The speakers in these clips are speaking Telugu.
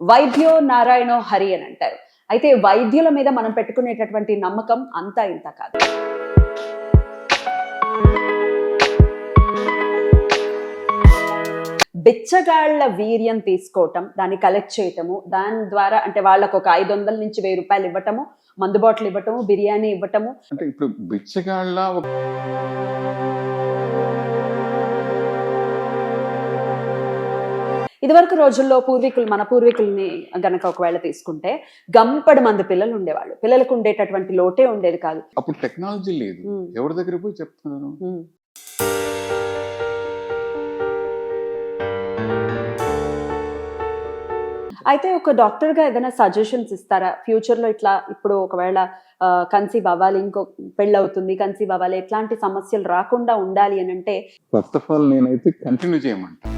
వైద్యో నారాయణో హరి అని అంటారు. అయితే వైద్యుల మీద మనం పెట్టుకునేటటువంటి నమ్మకం అంతా ఇంత కాదు. బిచ్చగాళ్ళ వీర్యం తీసుకోవటం దాన్ని కలెక్ట్ చేయటము దాని ద్వారా అంటే వాళ్ళకు ఒక ఐదు వందల నుంచి వెయ్యి రూపాయలు ఇవ్వటము మందు బాటిల్ ఇవ్వటము బిర్యానీ ఇవ్వటము. అంటే ఇప్పుడు బిచ్చగాళ్ళ ఇదివరకు రోజుల్లో పూర్వీకులు మన పూర్వీకుల్ని గనక ఒకవేళ తీసుకుంటే గంపడి మంది పిల్లలు ఉండేవాళ్ళు. పిల్లలకు ఉండేటటువంటి లోటే ఉండేది కాదు. అప్పుడు టెక్నాలజీ లేదు. ఎవరి దగ్గర పోయి చెప్తున్నాను. అయితే ఒక డాక్టర్గా ఏదైనా సజెషన్స్ ఇస్తారా? ఫ్యూచర్లో ఇట్లా ఇప్పుడు ఒకవేళ కన్సీవ్ అవ్వాలి ఇంకో పెళ్ళి అవుతుంది కన్సీవ్ అవ్వాలి ఎట్లాంటి సమస్యలు రాకుండా ఉండాలి అని అంటే ఫస్ట్ ఆఫ్ ఆల్ నేనైతే కంటిన్యూ చేయమంట.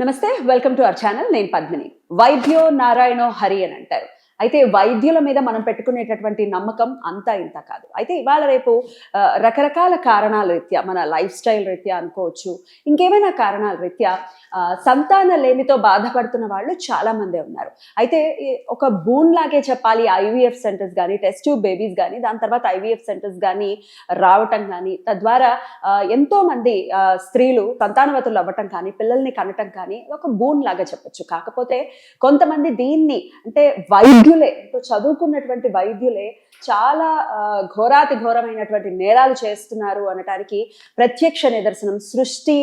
నమస్తే వెల్కమ్ టు అవర్ ఛానల్. నేను పద్మిని. వైద్యో నారాయణో హరి అని అంటారు. అయితే వైద్యుల మీద మనం పెట్టుకునేటటువంటి నమ్మకం అంతా ఇంత కాదు. అయితే ఇవాళ రేపు రకరకాల కారణాల రీత్యా మన లైఫ్ స్టైల్ రీత్యా అనుకోవచ్చు ఇంకేమైనా కారణాల రీత్యా సంతాన లేమితో బాధపడుతున్న వాళ్ళు చాలా మందే ఉన్నారు. అయితే ఈ ఒక బూన్ లాగే చెప్పాలి ఐవీఎఫ్ సెంటర్స్ కానీ టెస్ట్ ట్యూబ్ బేబీస్ కానీ దాని తర్వాత ఐవీఎఫ్ సెంటర్స్ కానీ రావటం కానీ తద్వారా ఎంతోమంది ఎంతో మంది స్త్రీలు సంతానవతులు అవ్వటం కానీ పిల్లల్ని కనటం కానీ ఒక బూన్ లాగా చెప్పొచ్చు. కాకపోతే కొంతమంది దీన్ని అంటే వైద్యులే ఎంతో చదువుకున్నటువంటి వైద్యులే చాలా ఘోరాతి ఘోరమైనటువంటి నేరాలు చేస్తున్నారు అనటానికి ప్రత్యక్ష నిదర్శనం సృష్టి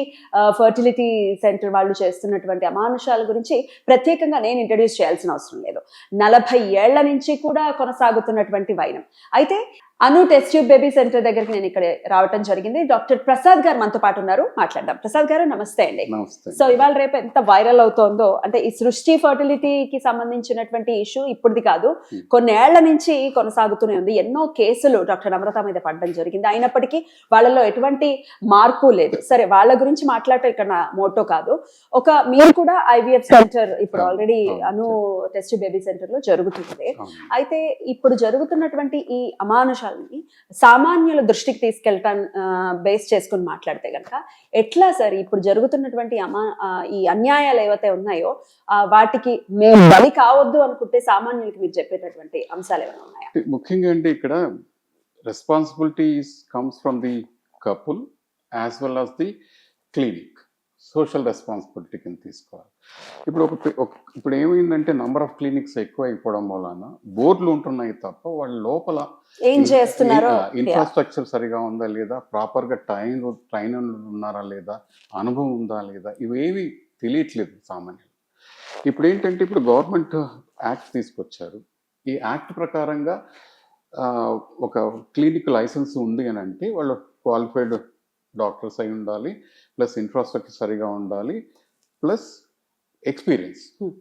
ఫర్టిలిటీ సెంటర్ వాళ్ళు చేస్తున్నటువంటి అమానుషాల గురించి ప్రత్యేకంగా నేను ఇంట్రడ్యూస్ చేయాల్సిన అవసరం లేదు. నలభై ఏళ్ళ నుంచి కూడా కొనసాగుతున్నటువంటి వైనం. అయితే Anu test tube baby centre దగ్గరికి నేను ఇక్కడ రావటం జరిగింది. డాక్టర్ ప్రసాద్ గారు మనతో పాటు ఉన్నారు. మాట్లాడదాం. ప్రసాద్ గారు నమస్తే అండి. సో ఇవాళ రేపు ఎంత వైరల్ అవుతోందో అంటే ఈ సృష్టి ఫర్టిలిటీకి సంబంధించినటువంటి ఇష్యూ ఇప్పుడుది కాదు. Hmm. కొన్నేళ్ళ నుంచి కొనసాగుతూనే ఉంది. ఎన్నో కేసులు డాక్టర్ నమ్రత మీద పడడం జరిగింది. అయినప్పటికీ వాళ్ళలో ఎటువంటి మార్పు లేదు. సరే వాళ్ళ గురించి మాట్లాడటం ఇక్కడ నా మోటో కాదు. ఒక మీరు కూడా ఐవీఎఫ్ సెంటర్ ఇప్పుడు ఆల్రెడీ. అను టెస్ట్ బేబీ సెంటర్లో జరుగుతుంది. అయితే ఇప్పుడు జరుగుతున్నటువంటి ఈ అమానుషాలని సామాన్యుల దృష్టికి తీసుకెళ్ళటం బేస్ చేసుకుని మాట్లాడితే కనుక ఎట్లా సార్ ఇప్పుడు జరుగుతున్నటువంటి అమా ఈ అన్యాయాలు ఏవైతే ఉన్నాయో వాటికి మేము బలి కావద్దు అనుకుంటే సామాన్యులకి మీరు చెప్పేటటువంటి అంశాలు ఏమైనా ఉన్నాయా? ముఖ్యంగా అంటే ఇక్కడ responsibility comes from the couple as well as the clinic social responsibility కింద తీసుకోవాలి. ఇప్పుడు ఒక ఇప్పుడు ఏమైందంటే నంబర్ ఆఫ్ క్లినిక్స్ ఎక్కువ అయిపోవడం వలన బోర్డులు ఉంటున్నాయి తప్ప వాళ్ళ లోపల ఏం చేస్తున్నారో? ఇన్ఫ్రాస్ట్రక్చర్ సరిగా ఉందా లేదా? ప్రాపర్గా ట్రైన్ ట్రైన్ ఉన్నారా లేదా? అనుభవం ఉందా లేదా? ఇవేవి తెలియట్లేదు సామాన్యులు. ఇప్పుడు ఏంటంటే ఇప్పుడు గవర్నమెంట్ యాక్ట్ తీసుకొచ్చారు. ఈ యాక్ట్ ప్రకారంగా ఒక క్లినిక్ లైసెన్స్ ఉంది అని అంటే వాళ్ళు క్వాలిఫైడ్ డాక్టర్స్ అయి ఉండాలి ప్లస్ ఇన్ఫ్రాస్ట్రక్చర్ సరిగా ఉండాలి ప్లస్ ఎక్స్పీరియన్స్ Hmm.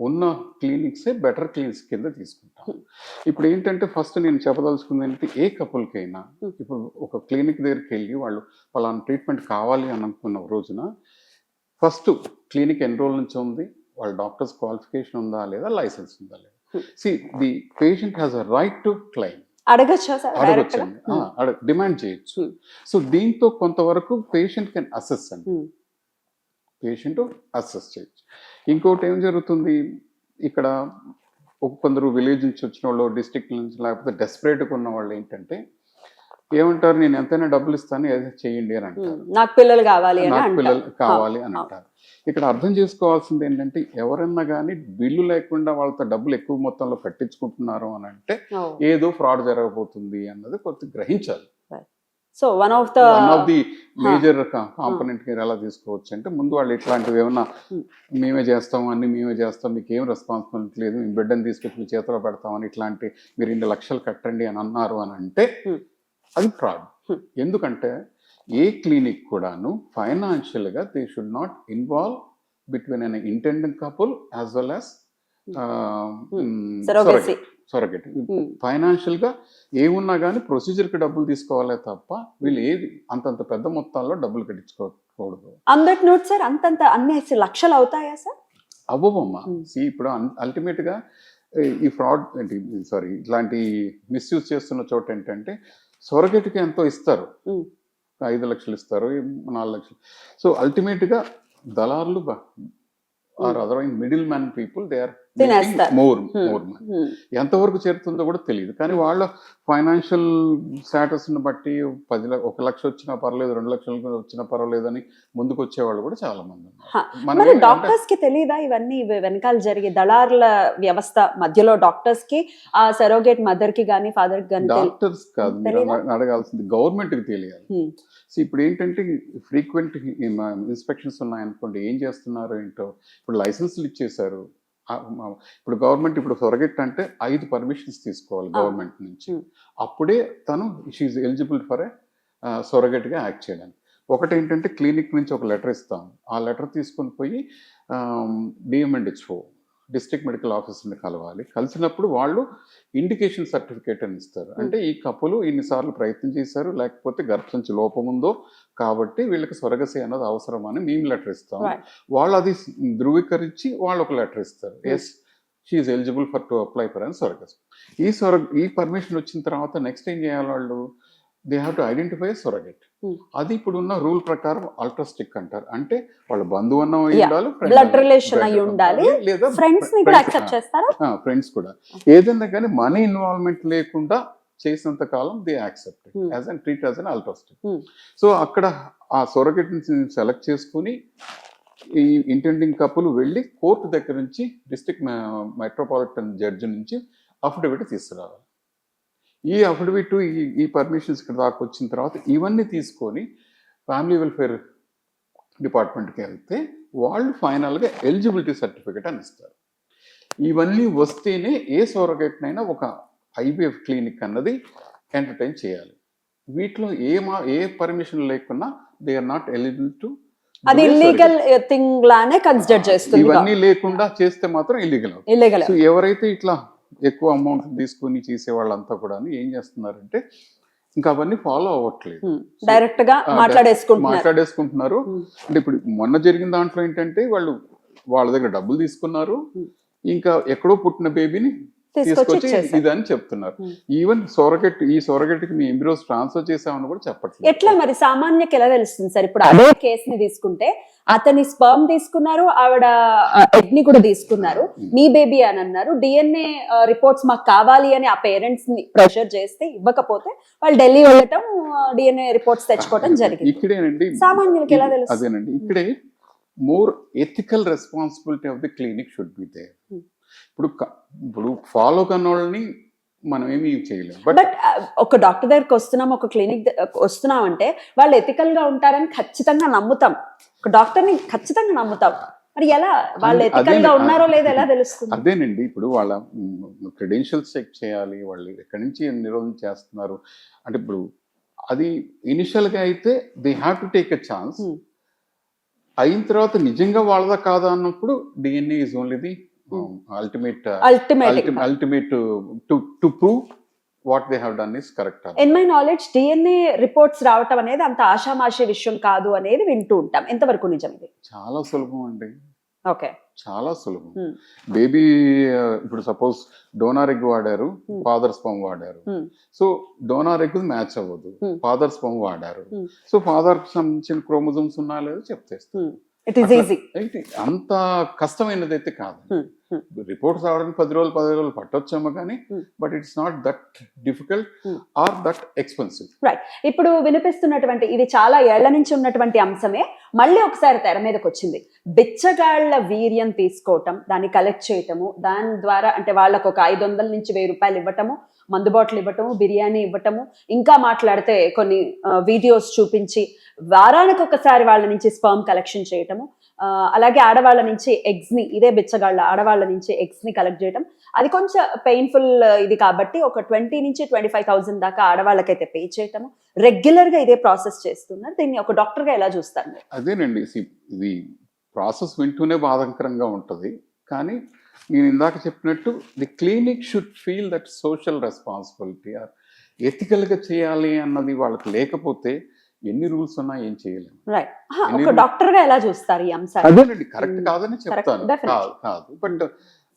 ఉన్న క్లినిక్సే బెటర్ క్లినిక్స్ కింద తీసుకుంటాం ఇప్పుడు ఏంటంటే ఫస్ట్ నేను చెప్పదలుచుకుంది ఏంటంటే ఏ కపుల్కైనా Hmm. ఇప్పుడు ఒక క్లినిక్ దగ్గరికి వెళ్ళి వాళ్ళు పలానా ట్రీట్మెంట్ కావాలి అని అనుకున్న రోజున ఫస్ట్ క్లినిక్ ఎన్ని రోజుల నుంచి ఉంది వాళ్ళ డాక్టర్స్ క్వాలిఫికేషన్ ఉందా లేదా లైసెన్స్ ఉందా లేదా Hmm. See the patient has a right to claim అడగచ్చా sir అడగొచ్చండి డిమాండ్ చేయొచ్చు. సో దీంతో కొంతవరకు పేషెంట్ కెన్ అసెస్ అండి. పేషెంట్ అసెస్ చేయొచ్చు. ఇంకోటి ఏం జరుగుతుంది? ఇక్కడ ఒక కొందరు విలేజ్ నుంచి వచ్చిన వాళ్ళు డిస్ట్రిక్ట్ నుంచి లేకపోతే డెస్పరేట్గా ఉన్న వాళ్ళు ఏంటంటే ఏమంటారు నేను ఎంతైనా డబ్బులు ఇస్తాను ఏదో చేయండి అని అంటారు. నాకు పిల్లలు కావాలి నాకు పిల్లలు కావాలి అని. అంటారు. ఇక్కడ అర్థం చేసుకోవాల్సింది ఏంటంటే ఎవరన్నా కానీ బిల్లు లేకుండా వాళ్ళతో డబ్బులు ఎక్కువ మొత్తంలో కట్టించుకుంటున్నారు అని అంటే ఏదో ఫ్రాడ్ జరగబోతుంది అన్నది కొంత గ్రహించాలి. So one of the one of the major component మీరు ఎలా తీసుకోవచ్చు అంటే ముందు వాళ్ళు ఇట్లాంటివి ఏమన్నా. మేమే చేస్తాం అన్ని మేమే చేస్తాం మీకు ఏం రెస్పాన్సిబిలిటీ లేదు మేము బిడ్డను తీసుకొచ్చి మీ చేతిలో పెడతామని ఇట్లాంటి మీరు ఇన్ని లక్షలు కట్టండి అని అన్నారు అని అంటే. అది ఫ్రాడ్. ఎందుకంటే ఏ క్లినిక్ కూడాను ఫైనాన్షియల్గా they should not involve between an intended couple as well as. Surrogacy. ఫైనాన్షియల్గా ఏమున్నా కానీ ప్రొసీజర్కి డబ్బులు తీసుకోవాలే తప్ప వీళ్ళు ఏది అంతంత పెద్ద మొత్తాల్లో డబ్బులు కట్టించుకోకూడదు. అందరి నోట్ సార్ అంతంత అన్ని లక్షలు అవుతాయా సార్? అవ్వమ్మా ఇప్పుడు అల్టిమేట్గా ఈ- ఈ ఫ్రాడ్ ఏంటి సారీ ఇట్లాంటి మిస్యూజ్ చేస్తున్న చోట ఏంటంటే సొరగటికి ఎంతో ఇస్తారు. ఐదు లక్షలు ఇస్తారు నాలుగు లక్షలు. సో అల్టిమేట్గా దళారులు or otherwise middle man people they are తినేస్తారు. More Hmm. More money Hmm. ఎంతవరకు చేరుతుందో కూడా తెలియదు కానీ వాళ్ళ ఫైనాన్షియల్ స్టేటస్ని బట్టి పది ఒక లక్ష వచ్చినా పర్లేదు రెండు లక్షలు వచ్చినా పర్వాలేదు అని ముందుకు వచ్చేవాళ్ళు కూడా చాలా మంది మరి డాక్టర్స్కి తెలియదా ఇవన్నీ ఇవి వెనకాల జరిగే దళారుల వ్యవస్థ మధ్యలో డాక్టర్స్కి ఆ సరోగేట్ మదర్కి గానీ ఫాదర్కి గానీ తెలి- డాక్టర్స్ కాదు అడగాల్సింది గవర్నమెంట్కి తెలియాలి Hmm. సో ఇప్పుడు ఏంటంటే ఫ్రీక్వెంట్ ఇన్స్పెక్షన్స్ ఉన్నాయనుకోండి ఏం చేస్తున్నారు ఏంటో ఇప్పుడు లైసెన్సులు ఇచ్చేశారు మా- ఇప్పుడు గవర్నమెంట్ ఇప్పుడు సొరగెట్ అంటే ఐదు పర్మిషన్స్ తీసుకోవాలి. గవర్నమెంట్ నుంచి. అప్పుడే తను she is eligible for a సొరగెట్గా act చేయడానికి. ఒకటి ఏంటంటే క్లినిక్ నుంచి ఒక లెటర్ ఇస్తాం. ఆ లెటర్ తీసుకొని పోయి డిఎంఎండ్హెచ్ఓ డిస్ట్రిక్ట్ మెడికల్ ఆఫీసర్ని కలవాలి. కలిసినప్పుడు వాళ్ళు ఇండికేషన్ సర్టిఫికేట్ అని ఇస్తారు. అంటే ఈ కప్పులు ఇన్నిసార్లు ప్రయత్నం చేశారు లేకపోతే గర్భసంచి లోపం ఉందో కాబట్టి వీళ్ళకి స్వర్గసి అన్నది అవసరం అని మేము లెటర్ ఇస్తాం. వాళ్ళు అది ధృవీకరించి వాళ్ళు ఒక లెటర్ ఇస్తారు. Yes she is eligible for to apply for అని స్వర్గస్ ఈ స్వర్గ ఈ పర్మిషన్ వచ్చిన తర్వాత నెక్స్ట్ ఏం చేయాలి వాళ్ళు? They have to identify surrogate. అది ఇప్పుడు ఉన్న రూల్ ప్రకారం అల్ట్రాస్టిక్ అంటారు. అంటే వాళ్ళ బంధువు అన్న అయి Yeah. ఉండాలి blood అయి ఉండాలి. లేదా ఫ్రెండ్స్ని కూడా యాక్సెప్ట్ చేస్తారా? ఫ్రెండ్స్ కూడా. ఏదైనా కానీ మనీ ఇన్వాల్వ్మెంట్ లేకుండా చేసినంత కాలం they accept Hmm. As an treat as an altruistic Hmm. So అక్కడ ఆ సొరగెట్ సెలెక్ట్ చేసుకుని ఈ ఇంటెండింగ్ కప్పులు వెళ్ళి కోర్టు దగ్గర నుంచి డిస్ట్రిక్ట్ మెట్రోపాలిటన్ జడ్జి నుంచి అఫిడవిట్ తీసుకురావాలి ఈ అఫిడవిట్ ఈ ఈ పర్మిషన్స్ ఇక్కడ దాకా వచ్చిన తర్వాత ఇవన్నీ తీసుకొని ఫ్యామిలీ వెల్ఫేర్ డిపార్ట్మెంట్కి వెళ్తే వాళ్ళు ఫైనల్గా ఎలిజిబిలిటీ సర్టిఫికేట్ అని ఇస్తారు ఇవన్నీ వస్తేనే ఏ సోరగేట్నైనా ఒక ఐబిఎఫ్ క్లినిక్ అన్నది ఎంటర్టైన్ చేయాలి. వీటిలో ఏ మా ఏ పర్మిషన్ లేకున్నా they are not eligible to అది ఇల్లీగల్ థింగ్ లానే కన్సిడర్ చేస్తుంది ఇవన్నీ లేకుండా చేస్తే మాత్రం ఇల్లీగల్ ఇల్లీగల్ సో ఎవరైతే ఇట్లా ఎక్కువ అమౌంట్ తీసుకుని చేసే వాళ్ళంతా కూడా ఏం చేస్తున్నారంటే ఇంకా అవన్నీ ఫాలో అవ్వట్లేదు. డైరెక్ట్గా ఆ, మాట్లాడేసుకుంటున్నారు. మాట్లాడేసుకుంటున్నారు. Hmm. అంటే ఇప్పుడు మొన్న జరిగిన దాంట్లో ఏంటంటే వాళ్ళు వాళ్ళ దగ్గర డబ్బులు తీసుకున్నారు. Hmm. ఇంకా ఎక్కడో పుట్టిన బేబీని తీసుకొచ్చి ఇదని చెప్తున్నారు. ఈవెన్ సోరగెట్ ఈ సోరగెట్కి మీ ఎంబ్రోస్ ట్రాన్స్ఫర్ చేసామని కూడా చెప్పట్లేదు. ఎట్లా మరి? సామాన్యకి ఎలా తెలుస్తుంది సార్. ఇప్పుడు అదే కేస్ని తీసుకుంటే అతని స్పర్మ్ తీసుకున్నారు ఆవిడ ఎగ్ని కూడా తీసుకున్నారు. మీ బేబీ అని అన్నారు. డిఎన్ఏ రిపోర్ట్స్ మాకు కావాలి అని ఆ పేరెంట్స్ని ప్రెషర్ చేస్తే ఇవ్వకపోతే వాళ్ళు ఢిల్లీ వెళ్ళటం డిఎన్ఏ రిపోర్ట్స్ తెచ్చుకోవడం జరిగింది. ఇక్కడేనండి సామాన్యులకి ఎలా తెలుస్తుంది? అదేనండి ఇక్కడే more ethical responsibility of the clinic should be they Hmm. ఇప్పుడు ఇప్పుడు ఫాలో కన్నోళ్ళని మనం ఏమీ చేయలేం. బట్ బట్ ఒక డాక్టర్ దగ్గరికి వస్తున్నాం ఒక క్లినిక్ వస్తున్నాం అంటే వాళ్ళు ఎథికల్గా ఉంటారని ఖచ్చితంగా నమ్ముతాం. ఒక డాక్టర్ని ఖచ్చితంగా నమ్ముతాం. మరి ఎలా? వాళ్ళు ఎథికల్గా ఉన్నారో లేదో ఎలా తెలుస్తుంది? అదేనండి. ఇప్పుడు వాళ్ళ క్రెడెన్షియల్స్ చెక్ చేయాలి వాళ్ళు ఎక్కడి నుంచి నిరోధం చేస్తున్నారు. అంటే ఇప్పుడు అది ఇనిషియల్గా అయితే they have to take a chance. అయిన తర్వాత నిజంగా వాళ్ళదా కాదా అన్నప్పుడు DNA is only the. Ultimate ultimate ultimate to to prove what they have done is correct in my knowledge DNA reports రావటం అనేది అంత ఆషామాషి విషయం కాదు అనేది వింటూ ఉంటాం. ఎంతవరకు నిజం ఇది చాలా సులభం అండి. ఓకే. చాలా సులభం. Hmm. బేబీ ఇప్పుడు సపోజ్ డోనార్ ఎగ్ వాడారు Hmm. ఫాదర్ స్పమ్ వాడారు. Hmm. So donor egg match అవ్వదు. ఫాదర్ స్పమ్ వాడారు. సో ఫాదర్ సంబంధించిన క్రోమోజోమ్స్ ఉన్నా లేదో చెప్తేస్తారు అంత కష్టమైనది అయితే కాదు. రిపోర్ట్స్ రావడానికి పది రోజులు పది రోజులు పట్టొచ్చేమో కానీ Hmm. But it's not that difficult Hmm. Or that expensive ఇప్పుడు వినిపిస్తున్నటువంటి ఇది చాలా ఏళ్ళ నుంచి ఉన్నటువంటి అంశమే. మళ్ళీ ఒకసారి తెర మీదకి వచ్చింది బిచ్చగాళ్ళ వీర్యం తీసుకోవటం దాన్ని కలెక్ట్ చేయటము దాని ద్వారా అంటే వాళ్ళకు ఒక ఐదు వందల నుంచి వెయ్యి రూపాయలు ఇవ్వటము మందు బాటిల్ ఇవ్వటము బిర్యానీ ఇవ్వటము ఇంకా మాట్లాడితే కొన్ని వీడియోస్ చూపించి వారానికి ఒకసారి వాళ్ళ నుంచి స్పర్మ్ కలెక్షన్ చేయటము అలాగే ఆడవాళ్ళ నుంచి ఎగ్స్ని ఇదే బిచ్చగాళ్ళ ఆడవాళ్ళ నుంచి ఎగ్స్ని కలెక్ట్ చేయటం. అది కొంచెం పెయిన్ఫుల్ ఇది కాబట్టి ఒక ట్వంటీ నుంచి ట్వంటీ ఫైవ్ థౌసండ్ దాకా ఆడవాళ్ళకైతే పే చేయటము. రెగ్యులర్గా ఇదే ప్రాసెస్ చేస్తున్నారు. దీన్ని ఒక డాక్టర్గా ఎలా చూస్తారు అదేనండి. ఇది ప్రాసెస్ వింటూనే బాధాకరంగా ఉంటుంది. కానీ నేను ఇందాక చెప్పినట్టు the clinic should feel that social responsibility or ఎథికల్గా చేయాలి అన్నది వాళ్ళకి లేకపోతే ఎన్ని రూల్స్ ఉన్నా ఏం చేయలేము. రైట్ ఒక ఎన్ని- డాక్టర్గా ఎలా చూస్తారు ఈ అంశాలు? అదేనండి కరెక్ట్ Mm. కాదని చెప్తాను. కాదు కాదు. బట్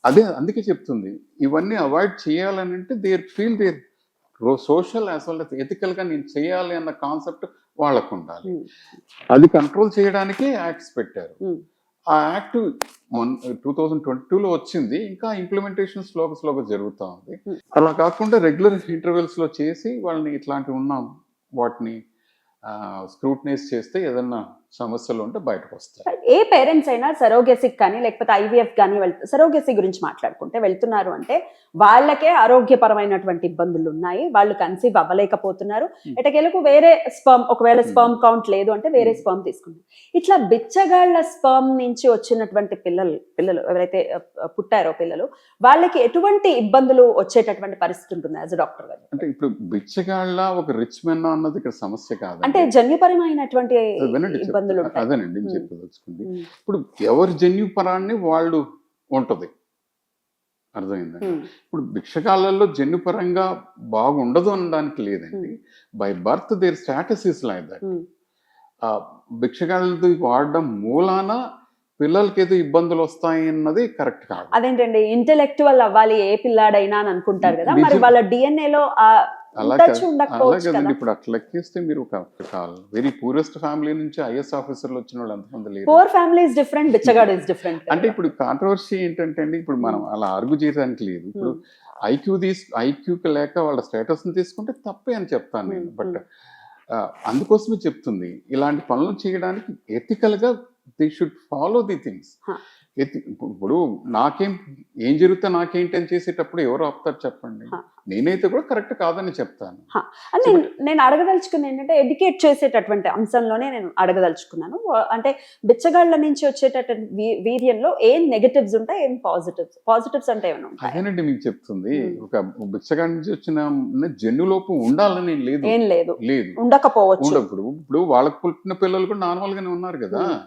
అదే అందుకే చెప్తుంది. ఇవన్నీ అవాయిడ్ చేయాలని అంటే there feel there social as well ఎథికల్గా నేను చేయాలి అన్న కాన్సెప్ట్ వాళ్ళకు ఉండాలి ఉమ్, అది కంట్రోల్ చేయడానికే యాక్ట్స్ పెట్టారు. ఉమ్, ఆ యాక్ట్ టూ థౌజండ్ ట్వంటీ టూలో వచ్చింది. ఇంకా ఇంప్లిమెంటేషన్ స్లోగా స్లోగా జరుగుతూ ఉంది. అలా కాకుండా రెగ్యులర్ ఇంటర్వెల్స్లో చేసి వాళ్ళని ఇట్లాంటివి ఉన్న. వాటిని స్క్రూటనైజ్ చేస్తే ఏదన్నా సమస్యలు ఉంటే బయటకు వస్తాయి ఏ పేరెంట్స్ అయినా సరోగెసిక్ కానీ లేకపోతే ఐవీఎఫ్ కానీ వెళ్తు సరోగెసీ గురించి మాట్లాడుకుంటే వెళ్తున్నారు అంటే వాళ్ళకే ఆరోగ్యపరమైనటువంటి ఇబ్బందులు ఉన్నాయి. వాళ్ళు కన్సీవ్ అవ్వలేకపోతున్నారు. Hmm. ఎటకెలకు వేరే స్పర్మ్ ఒకవేళ Hmm. స్పర్మ్ కౌంట్ లేదు అంటే వేరే Hmm. స్పర్మ్ తీసుకుంటారు. ఇట్లా బిచ్చగాళ్ళ స్పర్మ్ నుంచి వచ్చినటువంటి పిల్లలు పిల్లలు ఎవరైతే పుట్టారో పిల్లలు వాళ్ళకి ఎటువంటి ఇబ్బందులు వచ్చేటటువంటి పరిస్థితి ఉంటుంది యాజ్ డాక్టర్ గారు? అంటే ఇప్పుడు బిచ్చగాళ్ళ ఒక రిచ్ మెన్ అన్నది ఇక్కడ సమస్య కాదు అంటే జన్యుపరమైనటువంటి వినండి ఇబ్బందులు అదేనండి నేను. చెప్పదలుచుకుంది. ఇప్పుడు ఎవరి జన్యు పరాన్ని వాళ్ళు ఉంటది. అర్థమైందా? ఇప్పుడు భిక్షకాలలో జన్యుపరంగా బాగుండదు అనడానికి లేదండి. By birth their status is like that. భిక్షగాళ్ళది వాడడం మూలాన పిల్లలకి ఏదో ఇబ్బందులు వస్తాయి అన్నది కరెక్ట్ కాదు. అదేంటండి ఇంటెలెక్చువల్ అవ్వాలి ఏ పిల్లాడైనా అని అనుకుంటారు కదా మరి. వాళ్ళ డిఎన్ఏ లో ఆ అలా ఉండొచ్చు కాదు- అలా ఉండకపోవచ్చు కదండి. కదా. ఇప్పుడు అట్లా లెక్కిస్తే మీరు ఒక వెరీ పూరెస్ట్ ఫ్యామిలీ నుంచి ఐఎస్ ఆఫీసర్లు వచ్చిన వాళ్ళు ఎంతమంది లేరు. పోర్ ఫ్యామిలీ ఇస్ డిఫరెంట్ బిచ్చగాడు ఇస్ డిఫరెంట్ అంటే ఇప్పుడు కాంట్రవర్సీ ఏంటంటే అండి ఇప్పుడు మనం అలా ఆర్గ్యూ చేయడానికి లేదు. ఇప్పుడు ఐక్యూ తీసు ఐక్యూకి లేక వాళ్ళ స్టేటస్ని తీసుకుంటే తప్పే అని చెప్తాను నేను. Hmm, బట్ అందుకోసమే చెప్తుంది ఇలాంటి పనులు చేయడానికి ఎథికల్గా they should follow the things. ఇప్పుడు నాకేం ఏం జరిగితే నాకేంటి అని చేసేటప్పుడు ఎవరు ఆపుతారు చెప్పండి. నేనైతే కూడా కరెక్ట్ కాదని చెప్తాను. నేను- నేను ఏంటంటే ఎడ్యుకేట్ చేసేటటువంటి అంశంలోనే నేను అడగదలుచుకున్నాను. అంటే బిచ్చగాళ్ళ నుంచి వచ్చేటటువంటి వీర్యంలో ఏం నెగటివ్స్ ఉంటాయి ఏం పాజిటివ్స్ పాజిటివ్స్ అంటే ఏమైనా అదేనండి మీకు చెప్తుంది. ఒక బిచ్చగాడి నుంచి వచ్చిన జన్యు లోపం ఉండాలని లేదు. ఏం లేదు. లేదు. ఉండకపోవచ్చు. ఉండప్పుడు ఇప్పుడు వాళ్ళకి పుట్టిన పిల్లలు కూడా నార్మల్ గానే ఉన్నారు కదా.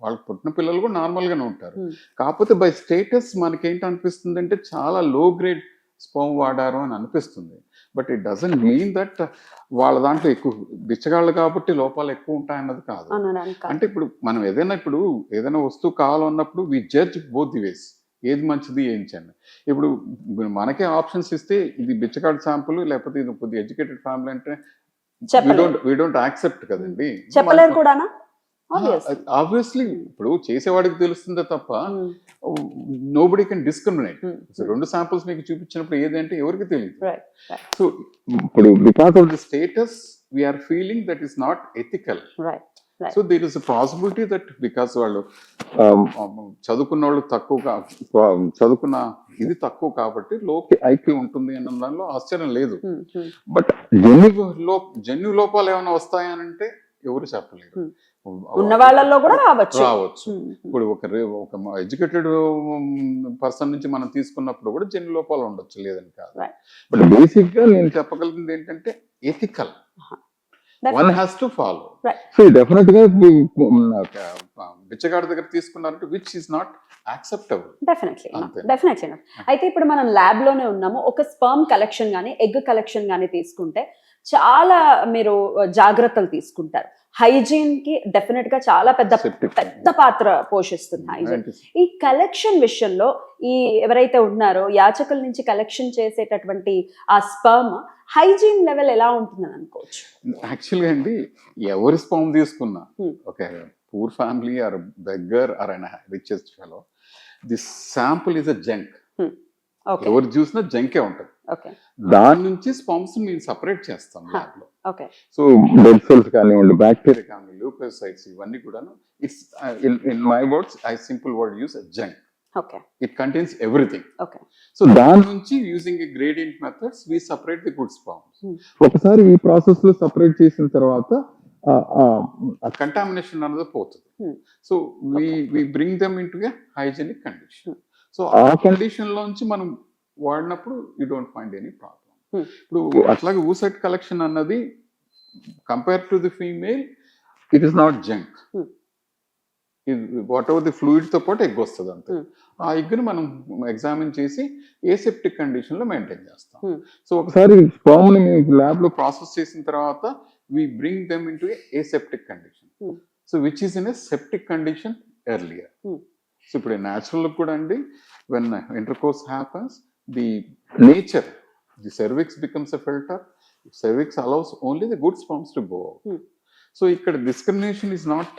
వాళ్ళకి పుట్టిన పిల్లలు కూడా నార్మల్ గానే ఉంటారు. కాకపోతే బై స్టేటస్ మనకేంటి అనిపిస్తుంది అంటే చాలా లో గ్రేడ్ స్పర్మ్ వాడారు అని అనిపిస్తుంది but it doesn't mean that వాళ్ళ దాంట్లో ఎక్కువ బిచ్చగాళ్ళు కాబట్టి లోపాలు ఎక్కువ ఉంటాయన్నది కాదు. అంటే ఇప్పుడు మనం ఏదైనా ఇప్పుడు ఏదైనా వస్తువు కావాలన్నప్పుడు we judge both the ways ఏది మంచిది ఏం చెంది ఇప్పుడు మనకే ఆప్షన్స్ ఇస్తే ఇది బిచ్చగాడు శాంపుల్ లేకపోతే ఇది కొద్ది ఎడ్యుకేటెడ్ ఫ్యామిలీ అంటే. వీ డోంట్ యాక్సెప్ట్ కదండి చెప్పలేరు కూడానా Obvious. ఆబ్వియస్లీ ఇప్పుడు చేసేవాడికి తెలుస్తుందే తప్ప um, nobody can discriminate రెండు శాంపుల్స్ మీకు చూపించినప్పుడు ఏదంటే ఎవరికి తెలియదు Right, right. సో ఇప్పుడు because of the status we're feeling that is not ethical right. Right. So there is a possibility that because వాళ్ళు um, చదువుకున్న వాళ్ళు తక్కువగా చదువుకున్న ఇది తక్కువ కాబట్టి లోకి ఐక్యూ ఉంటుంది అన్న దానిలో ఆశ్చర్యం లేదు. బట్ జన్యు లో జన్యు లోపాలు ఏమైనా వస్తాయనంటే ఎవరు చెప్పలేరు. ఉన్న వాళ్ళల్లో కూడా రావచ్చు. రావచ్చు. ఇప్పుడు ఒక ఒక ఎడ్యుకేటెడ్ పర్సన్ నుంచి మనం తీసుకున్నప్పుడు కూడా జన్యు లోపాలు ఉండొచ్చు లేదని కాదు. బట్ బేసిక్గా నేను చెప్పగలిగింది ఏంటంటే ethical one has to follow. So డెఫినెట్గా బిచ్చగాడి దగ్గర తీసుకున్నారంటే which is not acceptable definitely అయితే ఇప్పుడు మనం ల్యాబ్లోనే ఉన్నాము. ఒక స్పర్మ్ కలెక్షన్ గానీ ఎగ్ కలెక్షన్ గానీ తీసుకుంటే చాలా మీరు జాగ్రత్తలు తీసుకుంటారు. హైజీన్కి డెఫినెట్గా చాలా పెద్ద పెద్ద పాత్ర పోషిస్తుంది హైజీన్ ఈ కలెక్షన్ విషయంలో ఈ ఎవరైతే ఉన్నారో యాచకుల నుంచి కలెక్షన్ చేసేటటువంటి ఆ స్పర్మ్ హైజీన్ లెవెల్ ఎలా ఉంటుందని అనుకోవచ్చు? యాక్చువల్గా అండి ఎవరి స్పామ్ తీసుకున్నా Hmm. Okay poor family or beggar or and richest fellow this sample is a junk okay ఎవరు చూసినా జంకే ఉంటుంది. దాని నుంచి స్పామ్స్ మేము సపరేట్ చేస్తాం Huh. ల్యాబ్లో ఓకే. సో డెడ్ సెల్స్ కానివ్వండి బ్యాక్టీరియా కానివ్వండి ల్యూకోసైట్స్ ఇవన్నీ కూడాను it's in my words I simple word use junk okay. It contains everything okay. So దాని నుంచి using gradient methods we separate the good sperms Hmm. ఒకసారి ఈ ప్రాసెస్లో సపరేట్ చేసిన తర్వాత కంటామినేషన్ అనేది పోతుంది. Hmm. So we we bring them into a hygienic condition Hmm. So ఆ కండిషన్ లోంచి మనం వాడినప్పుడు you don't find any problem. ఇప్పుడు అట్లాగే ఊసెట్ కలెక్షన్ అన్నది compare to the female it is not junk. Whatever the ఫ్లూయిడ్తో పాటు ఎగ్ వస్తుంది అంతే Hmm. ఆ ఎగ్ని మనం ఎగ్జామిన్ చేసి ఏసెప్టిక్ కండిషన్లో మెయింటైన్ చేస్తాం. సో ఒకసారి మేము ల్యాబ్లో ప్రాసెస్ చేసిన తర్వాత we bring them into aseptic condition. So which is in aseptic condition earlier. So ఇప్పుడు న్యాచురల్ కూడా అండి when intercourse happens the nature the cervix becomes a filter. Cervix allows only the good sperms to go out. Hmm. So ఇక్కడ డిస్క్రిమినేషన్ ఇస్ నాట్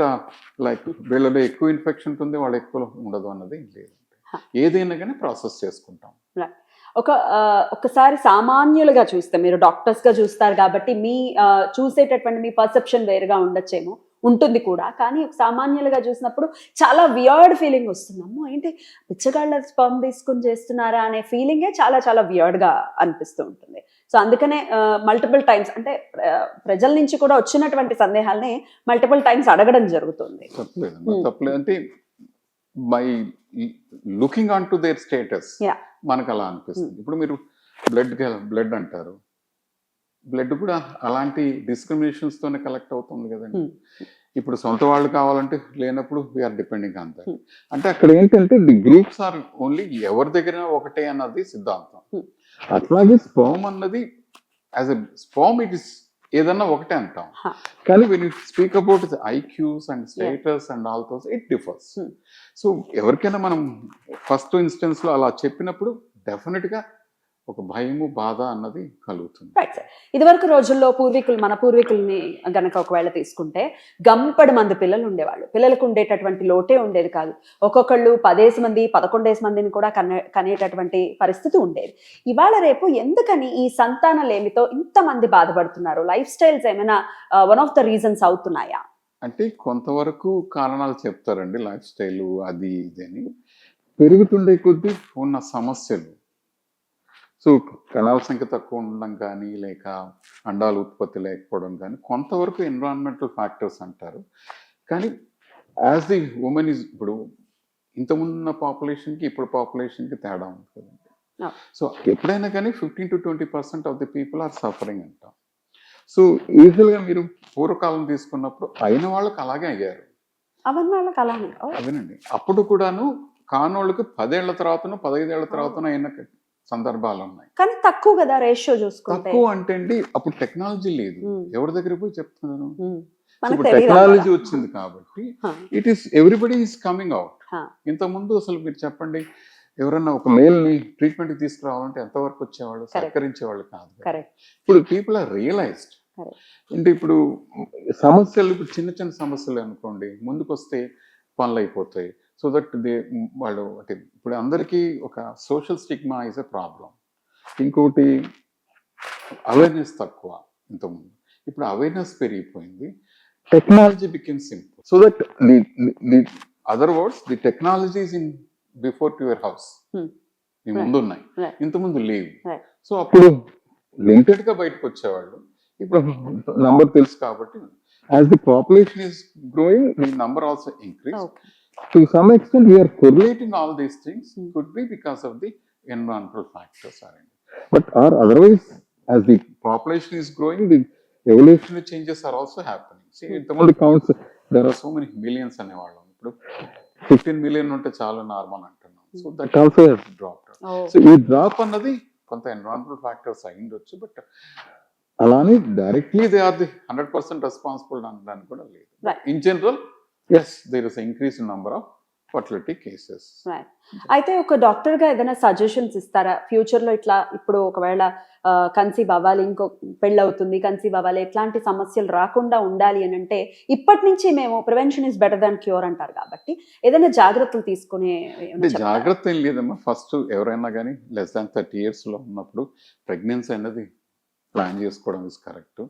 లైక్ వీళ్ళలో ఎక్కువ ఇన్ఫెక్షన్ ఉంటుంది వాళ్ళు ఎక్కువ ఉండదు అన్నది లేదు. ఏదైనా కానీ ప్రాసెస్ చేసుకుంటాం. ఒక ఒకసారి సామాన్యులుగా చూస్తే మీరు డాక్టర్స్గా చూస్తారు కాబట్టి మీ చూసేటటువంటి మీ పర్సెప్షన్ వేరుగా ఉండొచ్చేమో. ఉంటుంది కూడా. కానీ ఒక సామాన్యులుగా చూసినప్పుడు చాలా వియర్డ్ ఫీలింగ్ వస్తుంది. అమ్మో ఏంటి పిచ్చగాళ్ళ స్పర్మ్ తీసుకుని చేస్తున్నారా అనే ఫీలింగే చాలా చాలా వియర్డ్గా అనిపిస్తూ ఉంటుంది. సో అందుకనే మల్టిపుల్ టైమ్స్ అంటే ప్రజల నుంచి కూడా వచ్చినటువంటి సందేహాలని మల్టిపుల్ టైమ్స్ అడగడం జరుగుతుంది. తప్పలేదు Hmm. తప్పలేదు. అంటే by looking on to their status. మనకు అలా అనిపిస్తుంది. ఇప్పుడు మీరు బ్లడ్ బ్లడ్ అంటారు. బ్లడ్ కూడా అలాంటి డిస్క్రిమినేషన్స్ తోనే కలెక్ట్ అవుతుంది కదండి. ఇప్పుడు సొంత వాళ్ళు కావాలంటే లేనప్పుడు వీఆర్ డిపెండింగ్ అంత Hmm. అంటే అక్కడ ఏంటంటే ది గ్రూప్స్ ఆర్ ఓన్లీ ఎవరి దగ్గర ఒకటే అన్నది సిద్ధాంతం. అట్లాగే స్పోమ్ అన్నది as a sperm it is ఏదన్నా ఒకటే అంటాం. కానీ when you speak about IQs and status and all those it differs. So ఎవరికైనా మనం ఫస్ట్ ఇన్స్టెన్స్లో అలా చెప్పినప్పుడు డెఫినెట్గా ఒక భయము బాధ అన్నది కలుగుతుంది. రైట్ సార్ ఇదివరకు రోజుల్లో పూర్వీకులు మన పూర్వీకుల్ని గనక ఒకవేళ తీసుకుంటే గంపడి మంది పిల్లలు ఉండేవాళ్ళు. పిల్లలకు ఉండేటటువంటి లోటే ఉండేది కాదు. ఒక్కొక్కళ్ళు పదేసి మంది పదకొండేసి మందిని కూడా కనే కనేటటువంటి పరిస్థితి ఉండేది. ఇవాళ రేపు ఎందుకని ఈ సంతాన లేమితో ఇంతమంది బాధపడుతున్నారు? లైఫ్ స్టైల్స్ ఏమైనా వన్ ఆఫ్ ద రీజన్స్ అవుతున్నాయా? అంటే కొంతవరకు కారణాలు చెప్తారండి లైఫ్ స్టైల్ అది ఇది అని. పెరుగుతుండే కొద్దీ ఉన్న సమస్యలు సో కణాల సంఖ్య తక్కువ ఉండడం కానీ లేక అండాలు ఉత్పత్తి లేకపోవడం కానీ కొంతవరకు ఎన్విరాన్మెంటల్ ఫ్యాక్టర్స్ అంటారు. కానీ యాజ్ ది ఉమెన్ ఇస్ ఇప్పుడు ఇంతకుముందు ఉన్న పాపులేషన్కి ఇప్పుడు పాపులేషన్కి తేడా ఉంది కదండి. సో ఎప్పుడైనా కానీ fifteen to twenty percent of the people are suffering అంటాం. సో యూజువల్గా మీరు పూర్వకాలం తీసుకున్నప్పుడు అయిన వాళ్ళకి అలాగే అయ్యారు. అదేనండి అప్పుడు కూడాను కానోళ్ళకి పదేళ్ళ తర్వాతను పదహైదేళ్ళ తర్వాతను అయిన సందర్భాలు ఉన్నాయి కానీ తక్కువ కదా రేషియో చూసుకుంటే తక్కువ అంటే అండి అప్పుడు టెక్నాలజీ లేదు. ఎవరి దగ్గర పోయి చెప్తున్నాను ఇప్పుడు టెక్నాలజీ. వచ్చింది కాబట్టి. It is everybody is coming out. ఇంత ముందు అసలు మీరు చెప్పండి ఎవరన్నా ఒక మేల్ని ట్రీట్మెంట్ తీసుకురావాలంటే ఎంతవరకు వచ్చేవాళ్ళు. సహకరించేవాళ్ళు కాదు ఇప్పుడు పీపుల్ ఆర్ రియలైజ్డ్. అంటే ఇప్పుడు సమస్యలు ఇప్పుడు చిన్న చిన్న సమస్యలు అనుకోండి ముందుకు వస్తే పనులు అయిపోతాయి సో దట్ దే వాళ్ళు అంటే ఇప్పుడు అందరికీ ఒక social stigma is a problem ఇంకోటి అవేర్నెస్ తక్కువ ఇంతకుముందు. ఇప్పుడు అవేర్నెస్ పెరిగిపోయింది. Technology became simple so that the the other words the technologies in before to your house Hmm. మీ. ముందు ఉన్నాయి. ఇంతకుముందు లేవు. సో అప్పుడు లిమిటెడ్గా బయటకు వచ్చేవాళ్ళు. ఇప్పుడు నంబర్ తెలుసు కాబట్టి as the population is growing the number also increase okay to some extent we are correlating all these things Hmm. Could be because of the environmental factors or but or otherwise as the population is growing the evolutionary changes are also happening ఇంతకుముందు counts there are so many millions అనేవాళ్ళం ఇప్పుడు ఫిఫ్టీన్ మిలియన్ ఉంటే చాలా నార్మల్ అంటున్నాం. So that also has drop so ఈ డ్రాప్ అన్నది కొంత ఎన్విరాన్మెంటల్ ఫ్యాక్టర్స్ అయి ఉండొచ్చు బట్ అలానే directly they are the hundred percent responsible అనడానికి కూడా లేదు. Right. In general there is increase in number of fertility cases Right. అయితే ఒక డాక్టర్గా ఏదైనా సజెషన్స్ ఇస్తారా? ఫ్యూచర్లో ఇట్లా ఇప్పుడు ఒకవేళ కన్సీవ్ అవ్వాలి ఇంకో పెళ్ళి అవుతుంది కన్సీవ్ అవ్వాలి ఎట్లాంటి సమస్యలు రాకుండా ఉండాలి అని అంటే ఇప్పటి నుంచి మేము prevention is better than cure అంటారు కాబట్టి ఏదైనా జాగ్రత్తలు తీసుకునే? జాగ్రత్త ఏం లేదమ్మా. ఫస్ట్ ఎవరైనా కానీ లెస్ దాన్ థర్టీ ఇయర్స్లో ఉన్నప్పుడు ప్రెగ్నెన్సీ అనేది ప్లాన్ చేసుకోవడం is correct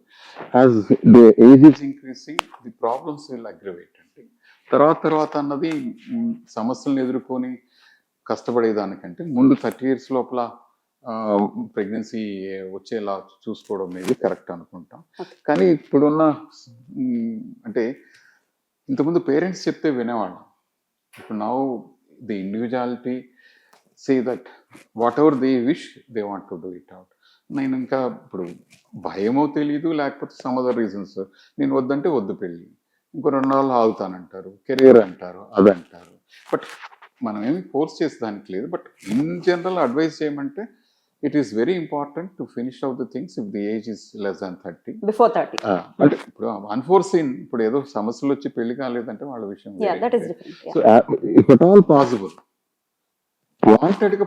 as age is increasing the problems will aggravate తర్వాత తర్వాత అన్నది సమస్యలను ఎదుర్కొని కష్టపడేదానికంటే ముందు థర్టీ ఇయర్స్ లోపల ప్రెగ్నెన్సీ వచ్చేలా చూసుకోవడం అనేది కరెక్ట్ అనుకుంటాం. కానీ ఇప్పుడున్న అంటే ఇంతకుముందు పేరెంట్స్ చెప్తే వినేవాళ్ళం. ఇప్పుడు now the individuality say that whatever they wish they want to do it out నేను ఇంకా ఇప్పుడు భయమో తెలియదు లేకపోతే సమ్ అదర్ రీజన్స్ నేను వద్దంటే వద్దు పెళ్ళి. ఇంకో రెండు నాళ్ళు ఆగుతానంటారు కెరీర్ అంటారు అదంటారు బట్ మనం ఏమి ఫోర్స్ చేసేదానికి లేదు. బట్ ఇన్ జనరల్ అడ్వైస్ చేయమంటే it is very important to finish out the things if the age is less than thirty. Before thirty. అంటే ఇప్పుడు అన్ఫోర్సీన్ ఇప్పుడు ఏదో సమస్యలు వచ్చి పెళ్ళి కాలేదంటే వాళ్ళ విషయం so if at all possible వాంటెడ్గా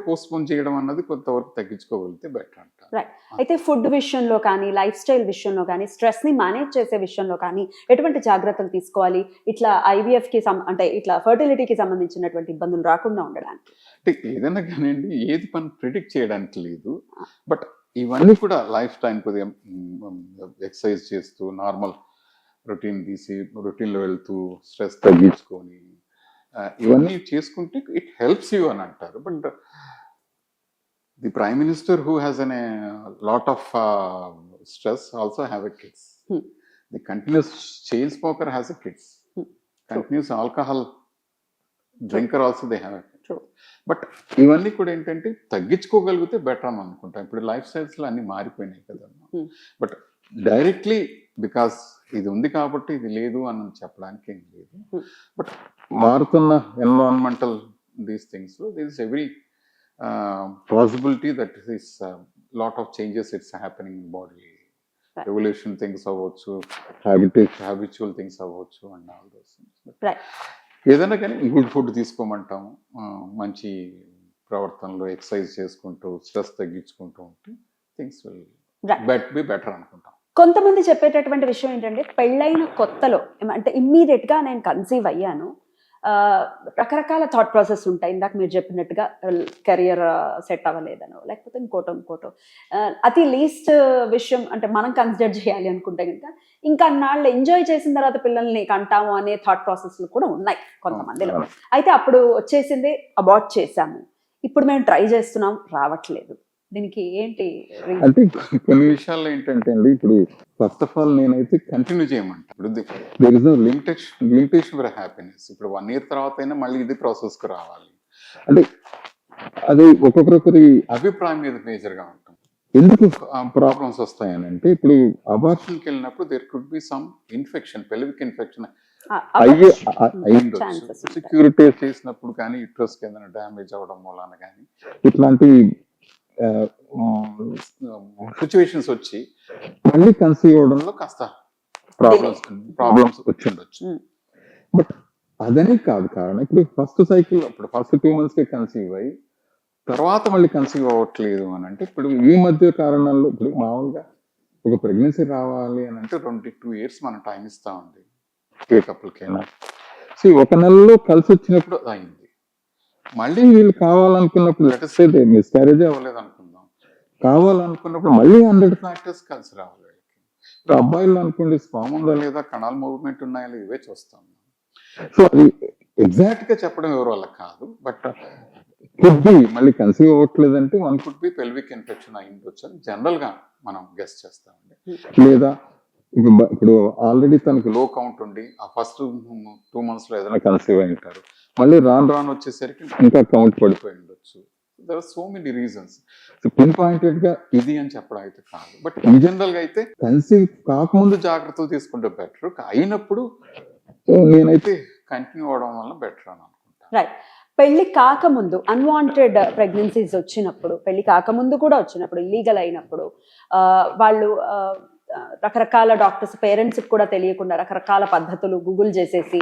చేయడం అన్నది కొంతవరకు తగ్గించుకోగలిగితే బెటర్ అంట రైట్ అయితే ఫుడ్ విషయంలో కానీ లైఫ్ స్టైల్ విషయంలో కానీ స్ట్రెస్ని మేనేజ్ చేసే విషయంలో కానీ ఎటువంటి జాగ్రత్తలు తీసుకోవాలి? ఇట్లా ఐవీఎఫ్కి అంటే ఇట్లా ఫర్టిలిటీకి సంబంధించినటువంటి ఇబ్బందులు రాకుండా ఉండడానికి. అంటే ఏదైనా కానివ్వండి ఏది పని ప్రిడిక్ట్ చేయడానికి లేదు. బట్ ఇవన్నీ కూడా లైఫ్ టైం కొద్దిగా ఎక్సర్సైజ్ చేస్తూ నార్మల్ రొటీన్ తీసి రొటీన్లో వెళ్తూ స్ట్రెస్ తగ్గించుకొని ఇవన్నీ చేసుకుంటే ఇట్ హెల్ప్స్ యూ అని అంటారు but the prime minister who has an lot of stress also have a kids Hmm. The continuous chain smoker has a kids Hmm. Continuous alcohol drinker also they have. But ఇవన్నీ కూడా ఏంటంటే తగ్గించుకోగలిగితే బెటర్ అని అనుకుంటాం ఇప్పుడు లైఫ్ స్టైల్స్లో అన్ని మారిపోయినాయి కదా Hmm. బట్ డైరెక్ట్లీ బికాస్ ఇది ఉంది కాబట్టి ఇది లేదు అని చెప్పడానికి ఏం లేదు Hmm. బట్ మారుతున్న environmental these things this every possibility that is lot of changes it's happening body Right. Revolution things అవ్వచ్చు హ్యాబిటేట్ హ్యాబిచువల్ థింగ్స్ అవ్వచ్చు and all those things Right. ఏదైనా కానీ గుడ్ ఫుడ్ తీసుకోమంటాము మంచి ప్రవర్తనలో ఎక్సర్సైజ్ చేసుకుంటూ స్ట్రెస్ తగ్గించుకుంటూ ఉంటే things will. Bet be better అనుకుంటాం కొంతమంది చెప్పేటటువంటి విషయం ఏంటంటే పెళ్ళైన కొత్తలో అంటే ఇమ్మీడియట్గా నేను కన్సీవ్ అయ్యాను. రకరకాల థాట్ ప్రాసెస్ ఉంటాయి. ఇందాక మీరు చెప్పినట్టుగా కెరియర్ సెట్ అవ్వలేదనో లేకపోతే ఇంకోటో ఇంకోటో. అతి లీస్ట్ విషయం అంటే మనం కన్సిడర్ చేయాలి అనుకుంటే కనుక ఇంకా అన్నాళ్ళు ఎంజాయ్ చేసిన తర్వాత పిల్లల్ని కంటాము అనే థాట్ ప్రాసెస్లు కూడా ఉన్నాయి కొంతమందిలో. అయితే అప్పుడు వచ్చేసింది అబార్ట్ చేశాము. ఇప్పుడు మేము ట్రై చేస్తున్నాం రావట్లేదు. దీనికి ఏంటి? అంటే కొన్ని విషయాల్లో ఏంటంటే అండి ఇప్పుడు ఫస్ట్ ఆఫ్ ఆల్ నేనైతే కంటిన్యూ చేయమంటా. ఇప్పుడు there is no limitation limitation for happiness ఇప్పుడు వన్ ఇయర్ తర్వాత అయినా మళ్ళీ ఇది ప్రాసెస్కు రావాలి. అంటే అది ఒక్కొక్కరికి అభిప్రాయం మీద మేజర్గా ఉంటుంది ఎందుకు ప్రాబ్లమ్స్ వస్తాయని అంటే ఇప్పుడు అబార్షన్కి వెళ్ళినప్పుడు there could be some infection pelvic infection అయ్యే అయ్యిండొచ్చు. సెక్యూరిటీ చేసినప్పుడు కానీ యూట్రస్ కింద డ్యామేజ్ అవ్వడం మూలాన కానీ ఇట్లాంటి సిచ్యువేషన్స్ వచ్చి మళ్ళీ కన్సీవ్ అవడంలో కాస్త ప్రాబ్లమ్స్ ప్రాబ్లమ్స్ వచ్చి ఉండొచ్చు. బట్ అదనే కాదు కారణం. ఇప్పుడు ఫస్ట్ సైకిల్ ఇప్పుడు ఫస్ట్ టూ మంత్స్ కే కన్సీవ్ అయ్యి తర్వాత మళ్ళీ కన్సీవ్ అవ్వట్లేదు అని అంటే ఇప్పుడు ఈ మధ్య కారణాల్లో ఇప్పుడు మామూలుగా ఒక ప్రెగ్నెన్సీ రావాలి అని అంటే ట్వంటీ టూ ఇయర్స్ మనం టైం ఇస్తా ఉంది. ఏ కపుల్కైనా సో ఒక నెలలో కలిసి వచ్చినప్పుడు అయింది. మళ్ళీ వీళ్ళు కావాలనుకున్నప్పుడు లెటర్స్ అయితే మిస్క్యారేజ్ అవ్వలేదు అనుకుందాం. కావాలనుకున్నప్పుడు మళ్ళీ హండ్రెడ్ ఫ్యాక్టర్స్ కలిసి రావాలి వీళ్ళకి. ఇప్పుడు అబ్బాయిలు అనుకోండి స్పామ్ ఉందా లేదా కణాల మూవ్మెంట్ ఉన్నాయా లేదా ఇవే చూస్తాం. సో అది ఎగ్జాక్ట్గా చెప్పడం ఎవరి వల్ల కాదు బట్ కుడ్ బి మళ్ళీ conceive అవ్వట్లేదంటే one could be pelvic infection అయిండొచ్చు అని జనరల్గా మనం గెస్ట్ చేస్తామండి. లేదా ఇప్పుడు ఆల్రెడీ తనకి లో కౌంట్ ఉండి ఆ ఫస్ట్ టూ మంత్స్లో ఏదైనా కన్సీవ్ అయి ఉంటారు మళ్ళీ రాను రాను వచ్చేసరికి ఇంకా కౌంట్ పడిపోయి ఉండొచ్చు. There are so many reasons pin పాయింటెడ్గా ఇది అని చెప్పడం అయితే కాదు. బట్ ఇన్ జనరల్గా అయితే కన్సీవ్ కాకముందు జాగ్రత్తలు తీసుకుంటే బెటర్ అయినప్పుడు నేనైతే కంటిన్యూ అవడం వల్ల బెటర్ అని అనుకుంటాను రైట్ పెళ్ళి కాకముందు అన్వాంటెడ్ ప్రెగ్నెన్సీస్ వచ్చినప్పుడు పెళ్ళి కాకముందు కూడా వచ్చినప్పుడు ఇల్లీగల్ అయినప్పుడు వాళ్ళు రకరకాల డాక్టర్స్ పేరెంట్స్కి కూడా తెలియకుండా రకరకాల పద్ధతులు గూగుల్ చేసేసి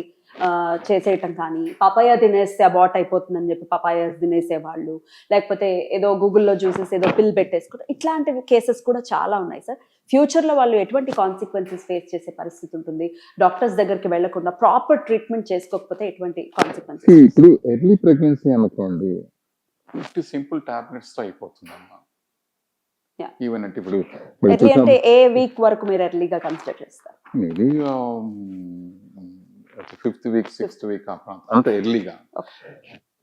చేసేయటం కానీ పపాయ తినేస్తే అబార్ట్ అయిపోతుందని చెప్పి పపాయ తినేసేవాళ్ళు. లేకపోతే ఏదో గూగుల్లో చూసేసి ఏదో పిల్ పెట్టేసుకుంటారు ఇట్లాంటి కేసెస్ కూడా చాలా ఉన్నాయి సార్. ఫ్యూచర్లో వాళ్ళు ఎటువంటి కాన్సిక్వెన్సెస్ ఫేస్ చేసే పరిస్థితి ఉంటుంది? డాక్టర్స్ దగ్గరికి వెళ్ళకుండా ప్రాపర్ ట్రీట్మెంట్ చేసుకోకపోతే ఎటువంటి కాన్సిక్వెన్సెస్ ఇప్పుడు ఎర్లీ ప్రెగ్నెన్సీ అనుకోండి. ఇటు సింపుల్ టాబ్లెట్స్తో అయిపోతుందమ్మా. Yeah. ఈవెన్ అంటే ఇప్పుడు ఎర్లీ అంటే ఏ వీక్ వరకు మీరు ఎర్లీగా కన్సిడర్ చేస్తారు? Maybe fifth week sixth week అంత ఎర్లీగా.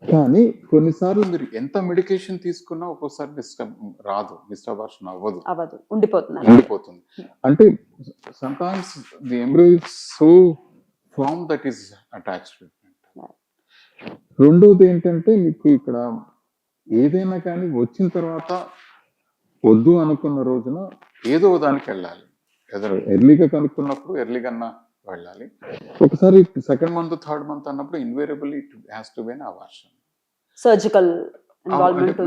కానీ కొన్నిసార్లు మీరు ఎంత మెడికేషన్ తీసుకున్నా ఒక్కోసారి డిస్టర్బ్ రాదు. డిస్టర్బర్షన్ అవ్వదు. అవ్వదు. ఉండిపోతున్నారు ఉండిపోతుంది. అంటే sometimes the embryo is so firm that is attached రెండోది ఏంటంటే మీకు ఇక్కడ ఏదైనా కానీ వచ్చిన తర్వాత వద్దు అనుకున్న రోజున ఏదో దానికి వెళ్ళాలి. ఎదరు ఎర్లీగా కనుక్కున్నప్పుడు ఎర్లీగా వెళ్ళాలి. ఒకసారి సెకండ్ మంత్ థర్డ్ మంత్ అన్నప్పుడు invariable it has to been abortion surgical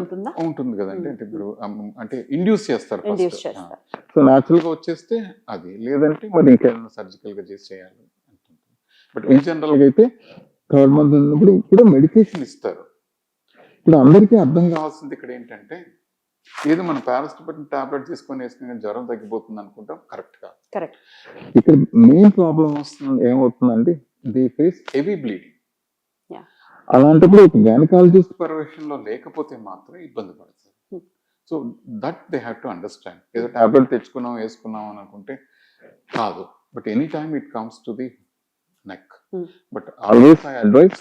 ఉంటుందా? ఉంటుంది కదండి. అంటే ఇప్పుడు అంటే ఇండ్యూస్ చేస్తారు సో న్యాచురల్గా వచ్చేస్తే అది. లేదంటే మరి ఇంకేదైనా సర్జికల్గా చేసి చేయాలి బట్ ఇన్ జనరల్గా అయితే థర్డ్ మంత్ ఉన్నప్పుడు కూడా మెడికేషన్ ఇస్తారు. ఇప్పుడు అందరికీ అర్థం కావాల్సింది ఇక్కడ ఏంటంటే ఏదో మన పారాసిటమాల్ టాబ్లెట్ తీసుకొని వేసుకుని జ్వరం తగ్గిపోతుంది అనుకుంటాం? కరెక్ట్ కాదు కరెక్ట్. ఇక్కడ మెయిన్ ప్రాబ్లం వస్తుంది ఏమవుతుందంటే ది ఫేస్ హెవీ బ్లీడింగ్. అలాంటప్పుడు ఒక గైనకాలజిస్ట్ పర్యవేక్షణలో లేకపోతే మాత్రం ఇబ్బంది పడుతుంది Hmm. So that they have to understand. ఏదో టాబ్లెట్ తెచ్చుకున్నాం వేసుకున్నాం అని అనుకుంటే కాదు. But any time it comes to the neck. Hmm. But always I advice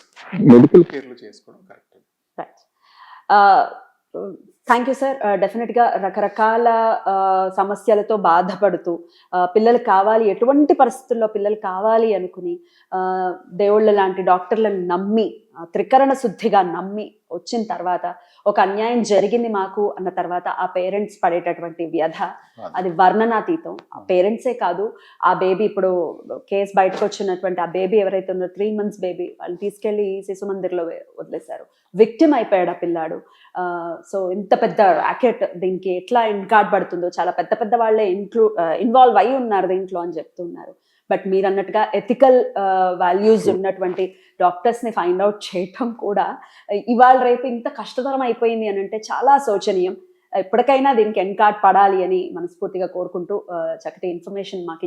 medical కేర్లు చేసుకోవడం correct. Right thank you sir డెఫినెట్గా రకరకాల uh, సమస్యలతో బాధపడుతూ uh, పిల్లలు కావాలి ఎటువంటి పరిస్థితుల్లో పిల్లలు కావాలి అనుకుని uh, దేవుళ్ళ లాంటి డాక్టర్లను నమ్మి త్రికరణ శుద్ధిగా నమ్మి వచ్చిన తర్వాత ఒక అన్యాయం జరిగింది మాకు అన్న తర్వాత ఆ పేరెంట్స్ పడేటటువంటి వ్యధ అది. వర్ణనాతీతం. ఆ పేరెంట్సే కాదు ఆ బేబీ ఇప్పుడు కేసు బయటకు వచ్చినటువంటి ఆ బేబీ ఎవరైతే ఉన్నారో త్రీ మంత్స్ బేబీ వాళ్ళు తీసుకెళ్ళి శిశు మందిర్లో వదిలేశారు. విక్టిమ్ అయిపోయాడు ఆ పిల్లాడు. సో ఇంత పెద్ద ర్యాకెట్ దీనికి ఎట్లా ఇన్కార్డ్ పడుతుందో చాలా పెద్ద పెద్ద వాళ్ళే ఇంక్లూ ఇన్వాల్వ్ అయి ఉన్నారు దీంట్లో అని చెప్తున్నారు. బట్ మీరు అన్నట్టుగా ఎథికల్ వాల్యూస్ ఉన్నటువంటి డాక్టర్స్ని ఫైండ్ అవుట్ చేయటం కూడా ఇవాళ రేపు ఇంత కష్టతరం అయిపోయింది అని అంటే చాలా శోచనీయం. ఎప్పటికైనా దీనికి ఎన్కార్డ్ పడాలి అని మనస్ఫూర్తిగా కోరుకుంటూ ఆ, చక్కటి ఇన్ఫర్మేషన్ మాకు